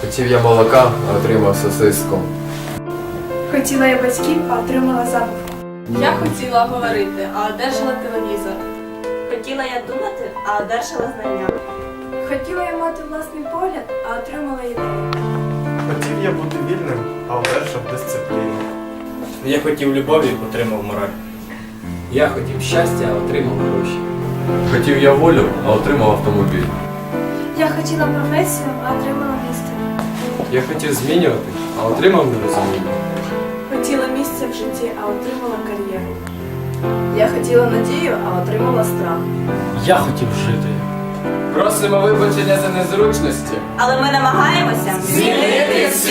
Хотів я молока, а отримав сосиску. Хотіла я батьків, а отримала забавку. Я хотіла говорити, а одержала телевізор. Хотіла я думати, а одержала знання. Хотіла я мати власний погляд, а отримала ідею. Хотів я бути вільним, а одержав дисципліну. Я хотів любові, отримав мораль. Я хотів щастя, а отримав гроші. Хотів я волю, а отримав автомобіль. Я хотіла професію, а отримала. Я хотів змінювати, а отримав нерозуміння. Хотіла місце в житті, а отримала кар'єру. Я хотіла надію, а отримала страх. Я хотів жити. Просимо вибачення за незручності. Але ми намагаємося Змінити світ!